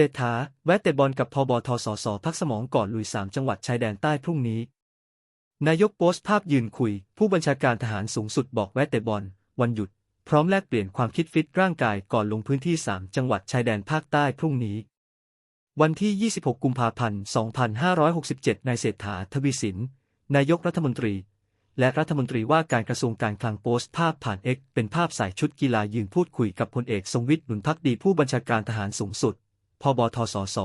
เศรษฐาแวะเตะบอลกับพบทสสพักสมองก่อนลุยสามจังหวัดชายแดนใต้พรุ่งนี้ นายกโพสต์ภาพยืนคุย ผู้บัญชาการทหารสูงสุดบอกแวะเตะบอล วันหยุด พร้อมแลกเปลี่ยนความคิดฟิตร่างกายก่อนลงพื้นที่ 3 จังหวัดชายแดนภาคใต้พรุ่งนี้ วันที่ 26 กุมภาพันธ์ 2567 นายเศรษฐาทวีสิน นายกรัฐมนตรี และรัฐมนตรีว่าการกระทรวงการคลังโพสต์ภาพผ่านเอ็กเป็นภาพใส่ชุดกีฬายืนพูดคุยกับพลเอกทรงวิทย์หนุนพักดีผู้บัญชาการทหารสูงสุด พบทสส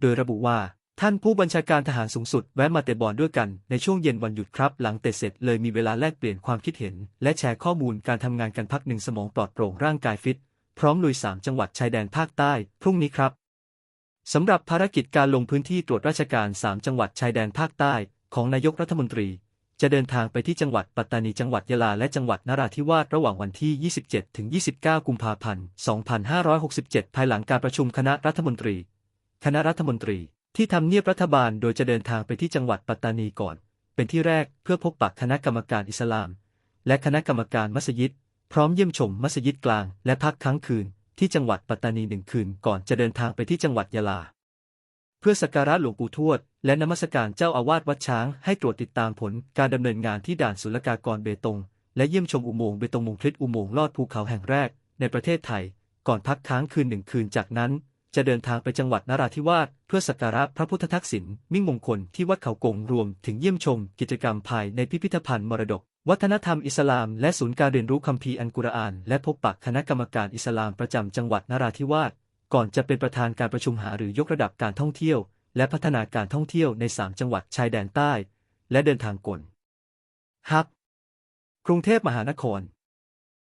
โดยระบุว่า ท่านผู้บัญชาการทหารสูงสุดแวะมาเตะบอลด้วยกันในช่วงเย็นวันหยุดครับ หลังเตะเสร็จเลยมีเวลาแลกเปลี่ยนความคิดเห็น และแชร์ข้อมูลการทำงานกันพักหนึ่งสมองปลอดโปร่งร่างกายฟิต พร้อมลุย 3 จังหวัดชายแดนภาคใต้ พรุ่งนี้ครับสำหรับภารกิจการลงพื้นที่ตรวจราชการ 3 จังหวัดชายแดนภาคใต้ของนายกรัฐมนตรี จะเดินทางไปที่จังหวัดปัตตานีจังหวัดยะลาและจังหวัดนราธิวาสระหว่างวันที่ 27 ถึง 29 กุมภาพันธ์ 2567 ภายหลังการประชุมคณะรัฐมนตรี คณะรัฐมนตรีที่ทำเนียบรัฐบาลโดยจะเดินทางไปที่จังหวัดปัตตานีก่อน เป็นที่แรกเพื่อพบปะคณะกรรมการอิสลาม และคณะกรรมการมัสยิด พร้อมเยี่ยมชมมัสยิดกลาง และพักค้างคืน ที่จังหวัดปัตตานีหนึ่งคืนก่อนจะเดินทางไปที่จังหวัดยะลา พื่อสักการะหลวงปู่ทวด และนมัสการเจ้าอาวาสวัดช้าง ให้ตรวจติดตามผลการดำเนินงานที่ด่านศุลกากรเบตง และเยี่ยมชมอุโมงค์เบตงมงคลิตอุโมงค์ลอดภูเขาแห่งแรก ในประเทศไทย ก่อนพักค้างคืนหนึ่งคืนจากนั้น จะเดินทางไปจังหวัดนราธิวาสเพื่อสักการะพระพุทธทักษิณมิ่งมงคลที่วัดเขากงรวมถึงเยี่ยมชม กิจกรรมภายในพิพิธภัณฑ์มรดก วัฒนธรรมอิสลาม และศูนย์การเรียนรู้คัมภีร์อันกุรอาน และพบปะคณะกรรมการอิสลามประจำจังหวัดนราธิวาส ก่อนจะเป็นประธานการประชุมหาหรือยกระดับการท่องเที่ยว และพัฒนาการท่องเที่ยวใน 3 จังหวัดชายแดนใต้ และเดินทางกลฮับกรุงเทพมหานคร